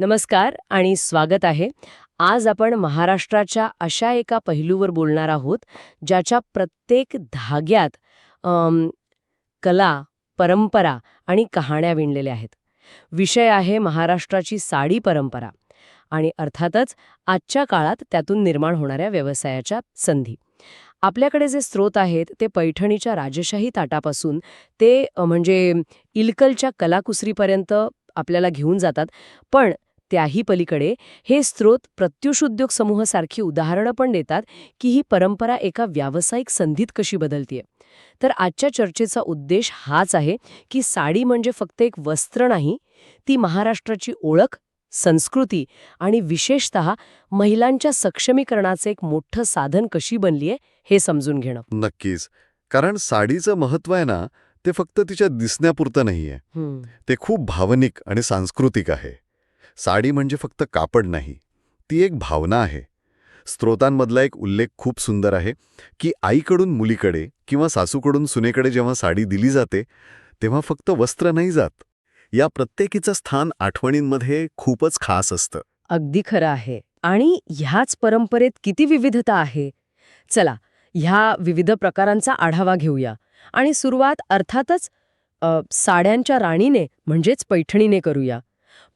नमस्कार आणि स्वागत आहे. आज आपण महाराष्ट्राच्या अशा एका पैलूवर बोलणार आहोत ज्याच्या प्रत्येक धाग्यात अम, कला परंपरा आणि कहाण्या विणलेल्या आहेत. विषय आहे महाराष्ट्राची साडी परंपरा आणि अर्थातच आजच्या काळात त्यातून निर्माण होणाऱ्या व्यवसायाच्या संधी. आपल्याकडे जे स्रोत आहेत ते पैठणीच्या राजशाही ताटापासून ते अ, म्हणजे इलकलच्या कलाकुसरीपर्यंत आपल्याला घेऊन जातात. पण त्याही पलीकडे हे स्रोत प्रत्युष उद्योग समूहासारखी उदाहरणं पण देतात की ही परंपरा एका व्यावसायिक संधीत कशी बदलतीये. तर आजच्या चर्चेचा उद्देश हाच आहे की साडी म्हणजे फक्त एक वस्त्र नाही ती महाराष्ट्राची ओळख संस्कृती आणि विशेषत महिलांच्या सक्षमीकरणाचं एक मोठं साधन कशी बनलीये हे समजून घेणं. नक्कीच. कारण साडीचं महत्त्व आहे ना ते फक्त तिच्या दिसण्यापुरतं नाहीये. ते खूप भावनिक आणि सांस्कृतिक आहे. साडी म्हणजे फक्त कापड नाही ती एक भावना आहे. स्रोतांमधला एक उल्लेख खूप सुंदर आहे की आईकडून मुलीकडे किंवा सासूकडून सुनेकडे जेव्हा साडी दिली जाते तेव्हा फक्त वस्त्र नाही जात. या प्रत्येकीचं स्थान आठवणींमध्ये खूपच खास असतं. अगदी खरं आहे. आणि ह्याच परंपरेत किती विविधता आहे? चला ह्या विविध प्रकारांचा आढावा घेऊया. आणि सुरुवात अर्थातच साड्यांच्या राणीने म्हणजेच पैठणीने करूया.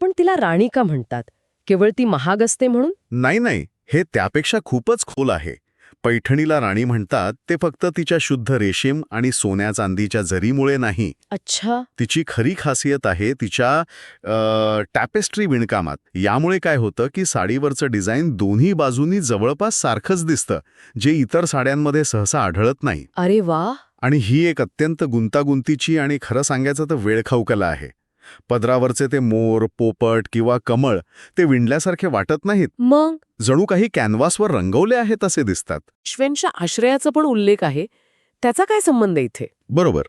पण तिला राणी का म्हणतात? केवळ ती महाग असते म्हणून? नाही नाही. हे त्यापेक्षा खूपच खोल आहे. पैठणीला राणी म्हणतात ते फक्त तिच्या शुद्ध रेशीम आणि सोन्या चांदीच्या जरीमुळे नाही. अच्छा. तिची खरी खासियत आहे तिच्या टॅपेस्ट्री विणकामात. यामुळे काय होतं की साडीवरचं डिझाईन दोन्ही बाजूंनी जवळपास सारखंच दिसतं जे इतर साड्यांमध्ये सहसा आढळत नाही. अरे वा! आणि ही एक अत्यंत गुंतागुंतीची आणि खरं सांगायचं तर वेळखाऊ कला आहे. पदरावरचे ते मोर पोपट किंवा कमळ ते विणल्यासारखे वाटत नाहीत. मग? जणू काही कॅनव्हासवर रंगवले आहेत असे दिसतात. श्वेनच्या आश्रयाचा पण उल्लेख आहे. त्याचा काय संबंध इथे? बरोबर.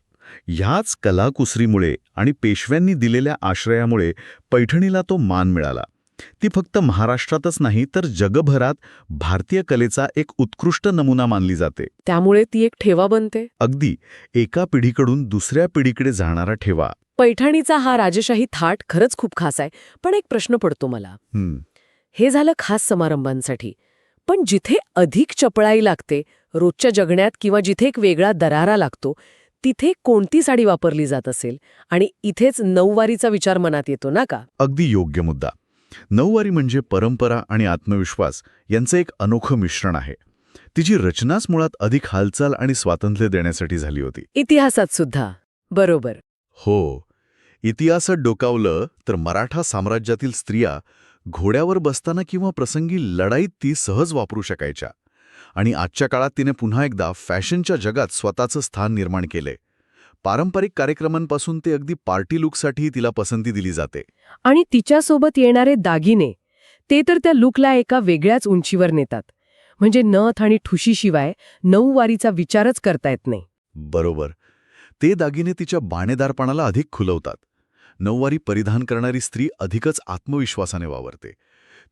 ह्याच कलाकुसरीमुळे आणि पेशव्यांनी दिलेल्या आश्रयामुळे पैठणीला तो मान मिळाला. ती फक्त महाराष्ट्रातच नाही तर जगभरात भारतीय कलेचा एक उत्कृष्ट नमुना मानली जाते. त्यामुळे ती एक ठेवा बनते? अगदी. एका पिढीकडून दुसऱ्या पिढीकडे जाणारा ठेवा. पैठणीचा हा राजशाही थाट खरंच खूप खास आहे. पण एक प्रश्न पडतो मला. हं, झालं खास समारंभांसाठी. पण जिथे अधिक चपळाई लागते रोजच्या जगण्यात किंवा जिथे एक वेगळा दरारा लागतो तिथे कोणती साडी वापरली जात असेल? आणि इथेच नऊवारीचा विचार मनात येतो ना का? अगदी योग्य मुद्दा. नऊवारी म्हणजे परंपरा आणि आत्मविश्वास यांचं एक अनोखं मिश्रण आहे. तिची रचनाच मुळात अधिक हालचाल आणि स्वातंत्र्य देण्यासाठी झाली होती. इतिहासात सुद्धा. बरोबर. हो. इतिहासात डोकावलं तर मराठा साम्राज्यातील स्त्रिया घोड्यावर बसताना किंवा प्रसंगी लढाईत ती सहज वापरू शकायच्या. आणि आजच्या काळात तिने पुन्हा एकदा फॅशनच्या जगात स्वतःचं स्थान निर्माण केले. पारंपरिक कार्यक्रमांपासून ते अगदी पार्टी लुकसाठी तिला पसंती दिली जाते. आणि तिच्यासोबत येणारे दागिने ते तर त्या लुकला एका वेगळ्याच उंचीवर नेतात. म्हणजे नथ आणि ठुशीशिवाय नऊवारीचा विचारच करता येत नाही. बरोबर. ते दागिने तिच्या बाणेदारपणाला अधिक खुलवतात. नऊवारी परिधान करणारी स्त्री अधिकच आत्मविश्वासाने वावरते.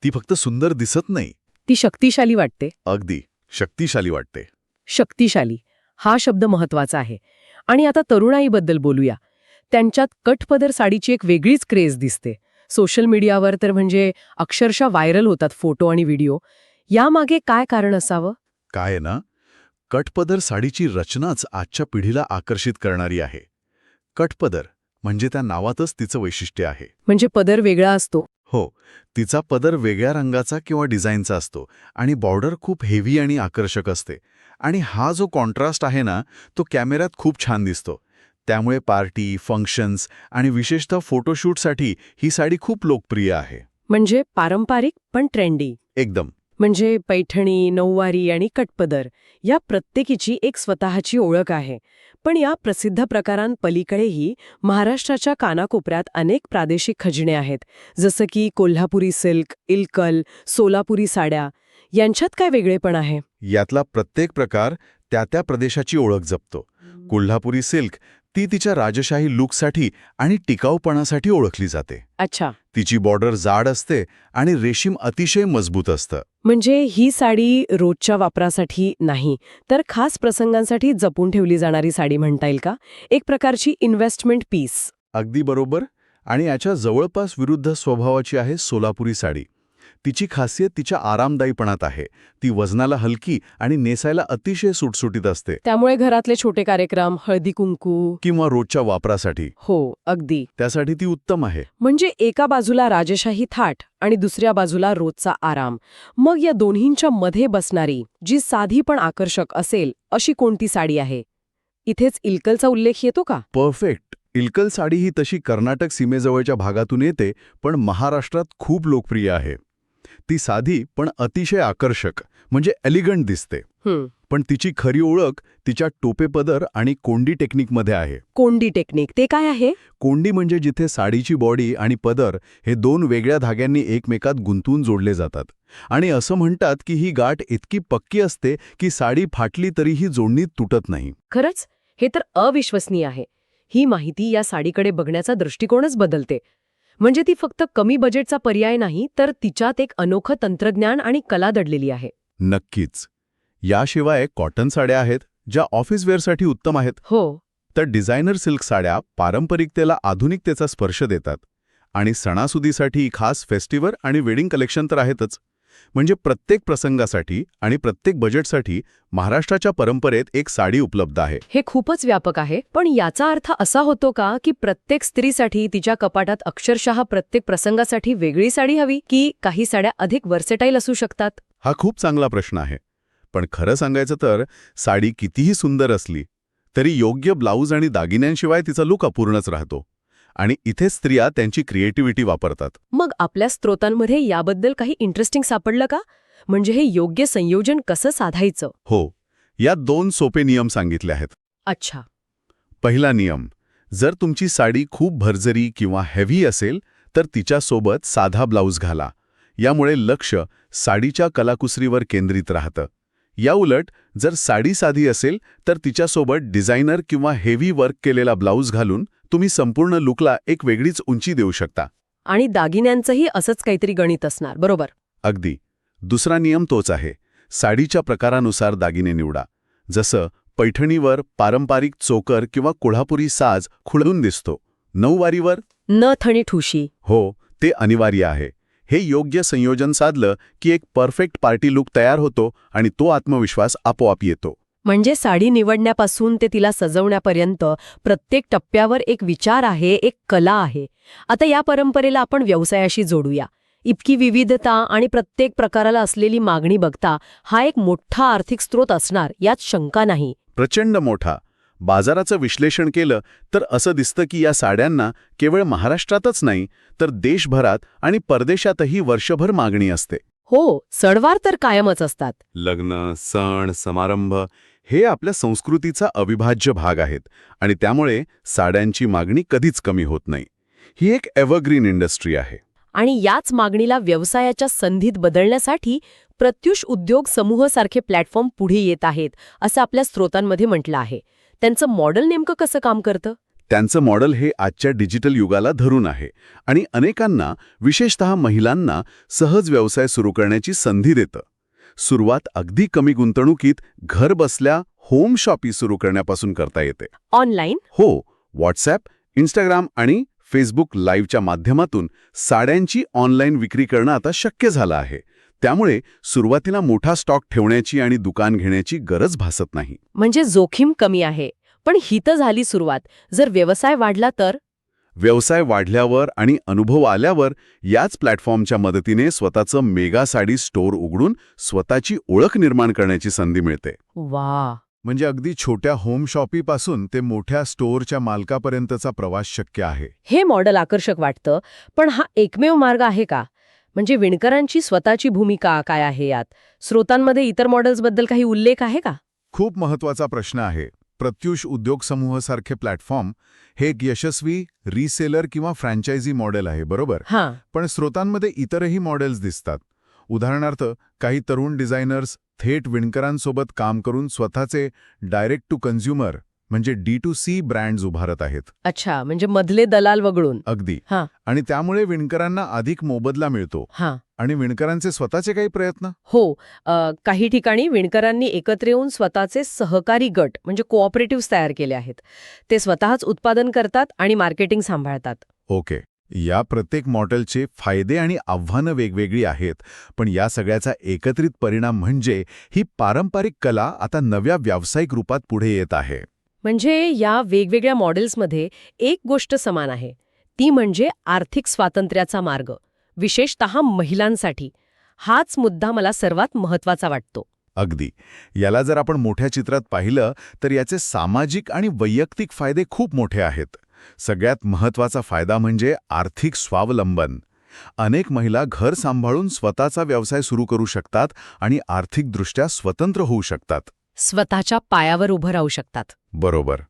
ती फक्त सुंदर दिसत नाही. ती शक्तिशाली वाटते. अगदी शक्तिशाली वाटते. शक्तिशाली. हा शब्द महत्त्वाचा आहे. आणि आता तरुणाईबद्दल बोलूया. त्यांच्यात कटपदर साडीची एक वेगळीच क्रेज दिसते. सोशल मीडियावर तर म्हणजे अक्षरशः व्हायरल होतात फोटो आणि व्हिडिओ. यामागे काय कारण असावं? काय ना? कटपदर साडीची रचनाच आजच्या पिढीला आकर्षित करणारी आहे. कटपदर म्हणजे त्या नावातच तिचं वैशिष्ट्य आहे. म्हणजे पदर वेगळा असतो. हो तिचा पदर वेगळ्या रंगाचा किंवा डिझाईनचा असतो आणि बॉर्डर खूप हेवी आणि आकर्षक असते. आणि हा जो कॉन्ट्रास्ट आहे ना तो कॅमेऱ्यात खूप छान दिसतो. त्यामुळे पार्टी फंक्शन्स आणि विशेषतः फोटोशूटसाठी ही साडी खूप लोकप्रिय आहे. म्हणजे पारंपरिक पण ट्रेंडी. एकदम. म्हणजे पैठणी नऊवारी आणि कटपदर या प्रत्येकीची एक स्वतःची ओळख आहे. पण या प्रसिद्ध प्रकारांपलीकडेही महाराष्ट्राच्या कानाकोपऱ्यात अनेक प्रादेशिक खजिने आहेत जसं की कोल्हापुरी सिल्क इलकल सोलापुरी साड्या. यांच्यात काय वेगळेपण आहे? यातला प्रत्येक प्रकार त्या त्या प्रदेशाची ओळख जपतो. कोल्हापुरी सिल्क ती तिच्या राजशाही लुकसाठी आणि टिकाऊपणासाठी ओळखली जाते. अच्छा. तिची बॉर्डर जाड असते आणि रेशीम अतिशय मजबूत असतं. म्हणजे ही साडी रोजच्या वापरासाठी नाही तर खास प्रसंगांसाठी जपून ठेवली जाणारी साडी म्हणता येईल का? एक प्रकारची इन्व्हेस्टमेंट पीस अगदी बरोबर. आणि याच्या जवळपास विरुद्ध स्वभावाची आहे सोलापुरी साडी. तिची खासियत तिच्या आरामदायीपणात आहे. ती वजनाला हलकी आणि नेसायला अतिशय सुटसुटीत असते. त्यामुळे घरातले छोटे कार्यक्रम हळदी कुंकू किंवा रोजच्या वापरासाठी. हो अगदी. त्यासाठी ती उत्तम आहे. म्हणजे एका बाजूला राजशाही थाट आणि दुसऱ्या बाजूला रोजचा आराम. मग या दोन्हींच्या मध्ये बसणारी जी साधी पण आकर्षक असेल अशी कोणती साडी आहे? इथेच इल्कलचा उल्लेख येतो का? परफेक्ट. इल्कल साडी ही तशी कर्नाटक सीमेजवळच्या भागातून येते पण महाराष्ट्रात खूप लोकप्रिय आहे. ती साधी पण अतिशय आकर्षक म्हणजे एलिगंट दिसते. पण तिची खरी ओळख तिच्या टोपेपदर आणि कोंडी टेक्निकमध्ये आहे. कोंडी टेक्निक ते काय आहे? कोंडी म्हणजे जिथे साडीची बॉडी आणि पदर हे दोन वेगळ्या धाग्यांनी एकमेकात गुंतवून जोडले जातात. आणि असं म्हणतात की ही गाठ इतकी पक्की असते की साडी फाटली तरी ही जोडणी तुटत नाही. खरंच? हे तर अविश्वसनीय आहे. ही माहिती या साडीकडे बघण्याचा दृष्टिकोनच बदलते. म्हणजे ती फक्त कमी बजेटचा पर्याय नाही तर तिच्यात एक अनोखं तंत्रज्ञान आणि कला दडलेली आहे. नक्कीच. याशिवाय कॉटन साड्या आहेत ज्या ऑफिस वेअरसाठी उत्तम आहेत. हो. तर डिझायनर सिल्क साड्या पारंपरिकतेला आधुनिकतेचा स्पर्श देतात. आणि सणासुदीसाठी खास फेस्टिव्हल आणि वेडिंग कलेक्शन तर आहेतच. म्हणजे प्रत्येक प्रसंगासाठी आणि प्रत्येक बजेटसाठी महाराष्ट्राच्या परंपरेत एक साडी उपलब्ध आहे. हे खूपच व्यापक आहे पण याचा अर्थ असा होतो का की प्रत्येक स्त्रीसाठी तिच्या कपाटात अक्षरशः प्रत्येक प्रसंगासाठी वेगळी साडी हवी की काही साड्या अधिक वर्सेटाईल असू शकतात? हा खूप चांगला प्रश्न आहे. पण खरं सांगायचं तर साडी कितीही सुंदर असली तरी योग्य ब्लाऊज आणि दागिन्यांशिवाय तिचा लुक अपूर्णच राहतो. आणि इथे स्त्रिया त्यांची क्रिएटिव्हिटी वापरतात. मग आपल्या स्त्रोतांमध्ये याबद्दल काही इंटरेस्टिंग सापडलं का? म्हणजे हे योग्य संयोजन कसं साधायचं? हो यात दोन सोपे नियम सांगितले आहेत. अच्छा. पहिला नियम जर तुमची साडी खूप भरजरी किंवा हेव्ही असेल तर तिच्यासोबत साधा ब्लाऊज घाला. यामुळे लक्ष साडीच्या कलाकुसरीवर केंद्रित राहतं. याउलट जर साडी साधी असेल तर तिच्यासोबत डिझायनर किंवा हेव्ही वर्क केलेला ब्लाऊज घालून तुम्ही संपूर्ण लुकला एक वेगळीच उंची देऊ शकता. आणि दागिन्यांचंही असंच काहीतरी गणित असणार बरोबर? अगदी. दुसरा नियम तोच आहे. साडीच्या प्रकारानुसार दागिने निवडा. जसं पैठणीवर पारंपरिक चोकर किंवा कोल्हापुरी साज खुळून दिसतो. नऊवारीवर? नथ आणि ठुशी. हो ते अनिवार्य आहे. हे योग्य संयोजन साधलं की एक परफेक्ट पार्टी लुक तयार होतो आणि तो आत्मविश्वास आपोआप येतो. म्हणजे साडी निवडण्यापासून ते तिला सजवण्यापर्यंत प्रत्येक टप्प्यावर एक विचार आहे एक कला आहे. आता या परंपरेला आपण व्यवसायाशी जोडूया. इतकी विविधता आणि प्रत्येक प्रकाराला असलेली मागणी बघता हा एक मोठा आर्थिक स्रोत असणार यात शंका नाही. प्रचंड मोठा. बाजाराचं विश्लेषण केलं तर असं दिसतं की या साड्यांना केवळ महाराष्ट्रातच नाही तर देशभरात आणि परदेशातही वर्षभर मागणी असते. हो सणवार तर कायमच असतात. लग्न सण समारंभ हे आपल्या संस्कृतीचा अविभाज्य भाग आहेत आणि त्यामुळे साड्यांची मागणी कधीच कमी होत नाही. ही एक एव्हरग्रीन इंडस्ट्री आहे. आणि याच मागणीला व्यवसायाच्या संधीत बदलण्यासाठी प्रत्युष उद्योग समूहासारखे प्लॅटफॉर्म पुढे येत आहेत असं आपल्या स्रोतांमध्ये म्हटलं आहे. त्यांचं मॉडेल नेमकं कसं काम करतं? त्यांचं मॉडेल हे आजच्या डिजिटल युगाला धरून आहे आणि अनेकांना विशेषतः महिलांना सहज व्यवसाय सुरू करण्याची संधी देतं. सुरुवात अगदी कमी गुंतवणुकीत घर बसल्या होम शॉपी सुरू करण्यापासून करता येते. ऑनलाईन? हो व्हॉट्सॲप इंस्टाग्राम आणि फेसबुक लाईव्हच्या माध्यमातून साड्यांची ऑनलाईन विक्री करणं आता शक्य झालं आहे. त्यामुळे सुरुवातीला मोठा स्टॉक ठेवण्याची आणि दुकान घेण्याची गरज भासत नाही. म्हणजे जोखीम कमी आहे. पण ही तर झाली सुरुवात. जर व्यवसाय वाढला तर? व्यवसाय वाढल्यावर आणि अनुभव आल्यावर याच प्लॅटफॉर्मच्या मदतीने स्वतःचं मेगा साडी स्टोअर उघडून स्वतःची ओळख निर्माण करण्याची संधी मिळते. वा. म्हणजे अगदी छोट्या होम शॉपीपासून ते मोठ्या स्टोअरच्या मालकापर्यंतचा प्रवास शक्य आहे. हे मॉडेल आकर्षक वाटतं पण हा एकमेव मार्ग आहे का? म्हणजे विणकरांची स्वतःची भूमिका काय आहे यात? स्रोतांमध्ये इतर मॉडेल्सबद्दल काही उल्लेख आहे का? खूप महत्त्वाचा प्रश्न आहे. प्रत्युष उद्योग समूहासारखे प्लॅटफॉर्म हे एक यशस्वी रिसेलर किंवा फ्रँचायझी मॉडेल आहे बरोबर? हां. पण स्रोतांमध्ये इतरही मॉडेल्स दिसतात. उदाहरणार्थ काही तरुण डिझायनर्स थेट विणकरांसोबत काम करून स्वतःचे डायरेक्ट टू कन्झ्युमर म्हणजे डी टू सी ब्रँड्स उभारत आहेत. अच्छा म्हणजे मधले दलाल वगळून. अगदी. हां. आणि त्यामुळे विणकरांना अधिक मोबदला मिळतो. हां. आणि विणकरांचे स्वतःचे काही प्रयत्न? हो अ, काही ठिकाणी विणकरांनी एकत्र येऊन स्वतःचे सहकारी गट म्हणजे कोऑपरेटिव्ह तयार केले आहेत. ते स्वतःच उत्पादन करतात आणि मार्केटिंग सांभाळतात. ओके. या प्रत्येक मॉडेलचे फायदे आणि आव्हानं वेगवेगळी आहेत पण या सगळ्याचा एकत्रित परिणाम म्हणजे ही पारंपरिक कला आता नव्या व्यावसायिक रूपात पुढे येत आहे. म्हणजे या वेगवेगळ्या मॉडेल्समध्ये एक गोष्ट समान आहे. ती म्हणजे आर्थिक स्वातंत्र्याचा मार्ग विशेषतः महिलांसाठी. हाच मुद्दा मला सर्वात महत्त्वाचा वाटतो. अगदी. याला जर आपण मोठ्या चित्रात पाहिलं तर याचे सामाजिक आणि वैयक्तिक फायदे खूप मोठे आहेत. सगळ्यात महत्त्वाचा फायदा म्हणजे आर्थिक स्वावलंबन. अनेक महिला घर सांभाळून स्वतःचा व्यवसाय सुरू करू शकतात आणि आर्थिकदृष्ट्या स्वतंत्र होऊ शकतात. स्वतःच्या पायावर उभं राहू शकतात. बरोबर.